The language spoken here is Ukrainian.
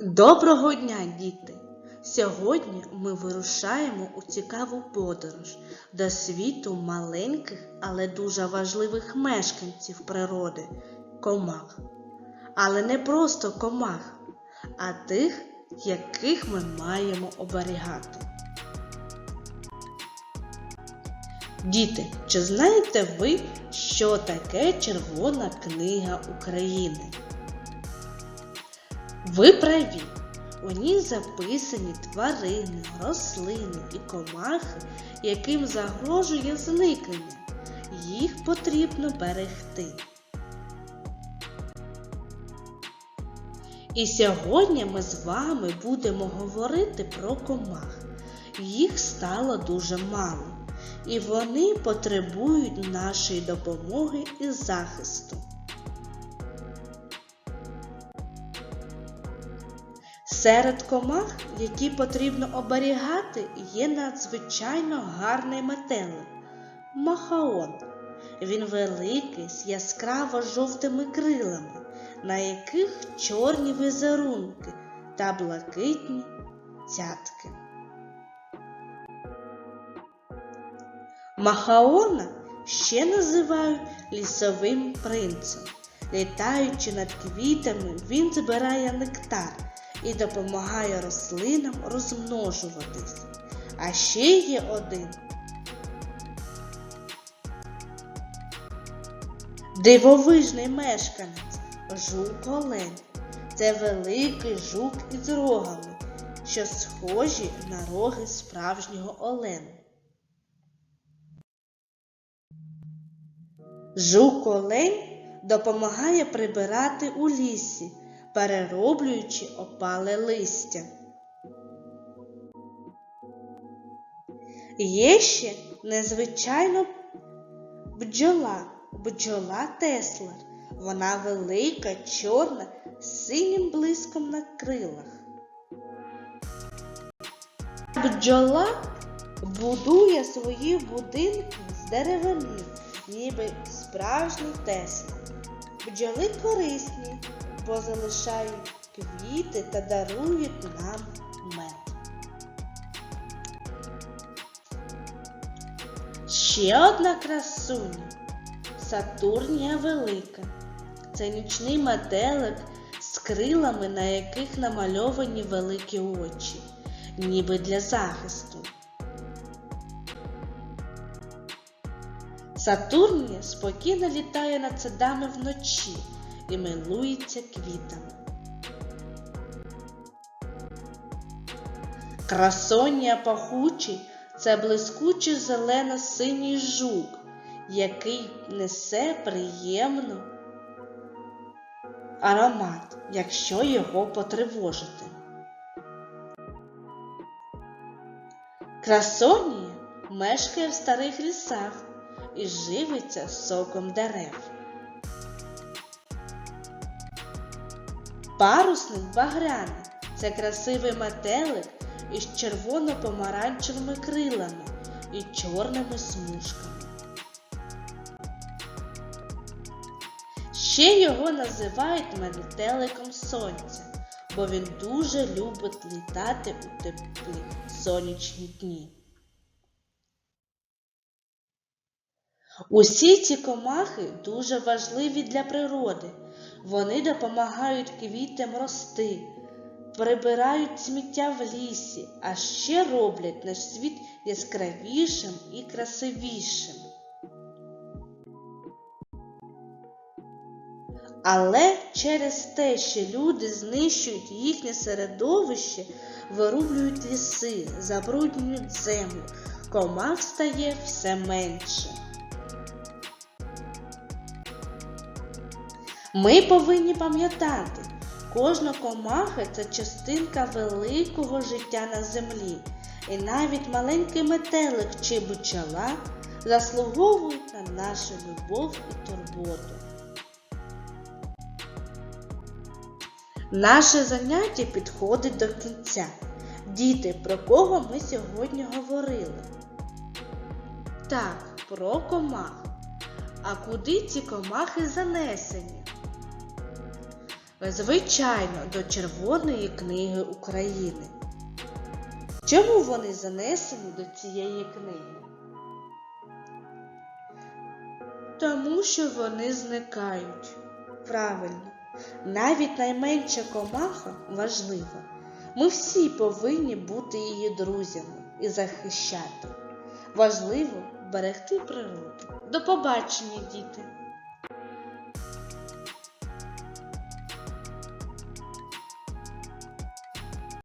Доброго дня, діти! Сьогодні ми вирушаємо у цікаву подорож до світу маленьких, але дуже важливих мешканців природи комах. Але не просто комах, а тих, яких ми маємо оберігати. Діти, чи знаєте ви, що таке Червона книга України? Ви праві. У ній записані тварини, рослини і комахи, яким загрожує зникнення. Їх потрібно берегти. І сьогодні ми з вами будемо говорити про комах. Їх стало дуже мало, і вони потребують нашої допомоги і захисту. Серед комах, які потрібно оберігати, є надзвичайно гарний метелик махаон. Він великий з яскраво жовтими крилами, на яких чорні візерунки та блакитні цятки. Махаона ще називають лісовим принцем. Літаючи над квітами, він збирає нектар і допомагає рослинам розмножуватись. А ще є один. Дивовижний мешканець жук олень. Це великий жук із рогами, що схожі на роги справжнього оленя. Жук олень допомагає прибирати у лісі, перероблюючи опале листя. Є ще незвичайно бджола, бджола Теслер. Вона велика, чорна, з синім блиском на крилах. Бджола будує свої будинки з деревини, ніби справжній Тесла. Бджоли корисні, бо залишають квіти та дарують нам мед. Ще одна красуня Сатурнія Велика. Це нічний метелик з крилами, на яких намальовані великі очі, ніби для захисту. Сатурнія спокійно літає над садами вночі і милується квітами. Красонія пахучий це блискучий зелено-синій жук, який несе приємну аромат, якщо його потривожити. Красонія мешкає в старих лісах і живиться соком дерев. Парусник багряний це красивий метелик із червоно-помаранчевими крилами і чорними смужками. Ще його називають метеликом сонця, бо він дуже любить літати у теплі сонячні дні. Усі ці комахи дуже важливі для природи. Вони допомагають квітам рости, прибирають сміття в лісі, а ще роблять наш світ яскравішим і красивішим. Але через те, що люди знищують їхнє середовище, вирублюють ліси, забруднюють землю, комах стає все менше. Ми повинні пам'ятати, кожна комаха це частинка великого життя на землі, і навіть маленький метелик чи бджола заслуговують на нашу любов і турботу. Наше заняття підходить до кінця. Діти, про кого ми сьогодні говорили? Так, про комах. А куди ці комахи занесені? Звичайно, до Червоної книги України. Чому вони занесені до цієї книги? Тому що вони зникають. Правильно, навіть найменша комаха важлива. Ми всі повинні бути її друзями і захищати. Важливо берегти природу. До побачення, діти!